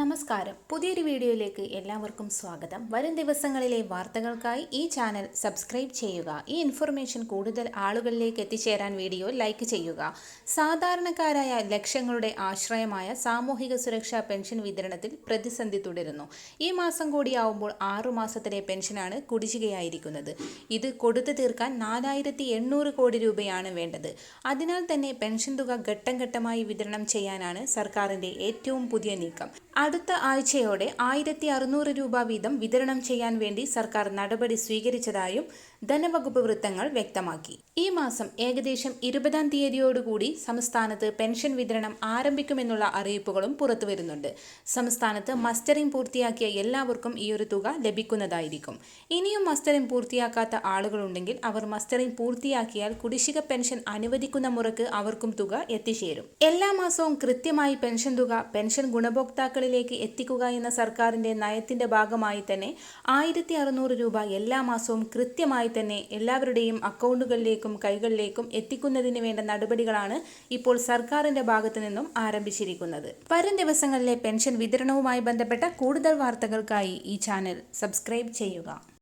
നമസ്കാരം. പുതിയൊരു വീഡിയോയിലേക്ക് എല്ലാവർക്കും സ്വാഗതം. വരും ദിവസങ്ങളിലെ വാർത്തകൾക്കായി ഈ ചാനൽ സബ്സ്ക്രൈബ് ചെയ്യുക. ഈ ഇൻഫർമേഷൻ കൂടുതൽ ആളുകളിലേക്ക് എത്തിച്ചേരാൻ വീഡിയോ ലൈക്ക് ചെയ്യുക. സാധാരണക്കാരായ ലക്ഷങ്ങളുടെ ആശ്രയമായ സാമൂഹിക സുരക്ഷാ പെൻഷൻ വിതരണത്തിൽ പ്രതിസന്ധി തുടരുന്നു. ഈ മാസം കൂടിയാവുമ്പോൾ ആറു മാസത്തിലെ പെൻഷനാണ് കുടിശ്ശികയായിരിക്കുന്നത്. ഇത് കൊടുത്തു തീർക്കാൻ നാലായിരത്തി എണ്ണൂറ് കോടി രൂപയാണ് വേണ്ടത്. അതിനാൽ തന്നെ പെൻഷൻ തുക ഘട്ടം ഘട്ടമായി വിതരണം ചെയ്യാനാണ് സർക്കാരിന്റെ ഏറ്റവും പുതിയ നീക്കം. അടുത്ത ആഴ്ചയോടെ ആയിരത്തി അറുന്നൂറ് രൂപ വീതം വിതരണം ചെയ്യാൻ വേണ്ടി സർക്കാർ നടപടി സ്വീകരിച്ചതായും ധനവകുപ്പ് വൃത്തങ്ങൾ വ്യക്തമാക്കി. ഈ മാസം ഏകദേശം ഇരുപതാം തീയതിയോടുകൂടി സംസ്ഥാനത്ത് പെൻഷൻ വിതരണം ആരംഭിക്കുമെന്നുള്ള അറിയിപ്പുകളും പുറത്തുവരുന്നുണ്ട് സംസ്ഥാനത്ത് മസ്റ്ററിംഗ് പൂർത്തിയാക്കിയ എല്ലാവർക്കും ഈ ഒരു തുക ലഭിക്കുന്നതായിരിക്കും. ഇനിയും മസ്റ്ററിംഗ് പൂർത്തിയാക്കാത്ത ആളുകളുണ്ടെങ്കിൽ അവർ മസ്റ്ററിംഗ് പൂർത്തിയാക്കിയാൽ കുടിശ്ശിക പെൻഷൻ അനുവദിക്കുന്ന മുറക്ക് അവർക്കും തുക എത്തിച്ചേരും. എല്ലാ മാസവും കൃത്യമായി പെൻഷൻ തുക പെൻഷൻ ഗുണഭോക്താക്കളിലേക്ക് എത്തിക്കുക എന്ന സർക്കാരിന്റെ നയത്തിന്റെ ഭാഗമായി തന്നെ ആയിരത്തി അറുന്നൂറ് രൂപ എല്ലാ മാസവും കൃത്യമായി തന്നെ എല്ലാവരുടെയും അക്കൗണ്ടുകളിലേക്കും കൈകളിലേക്കും എത്തിക്കുന്നതിന് വേണ്ട നടപടികളാണ് ഇപ്പോൾ സർക്കാരിന്റെ ഭാഗത്തു നിന്നും ആരംഭിച്ചിരിക്കുന്നത്. വരും ദിവസങ്ങളിലെ പെൻഷൻ വിതരണവുമായി ബന്ധപ്പെട്ട കൂടുതൽ വാർത്തകൾക്കായി ഈ ചാനൽ സബ്സ്ക്രൈബ് ചെയ്യുക.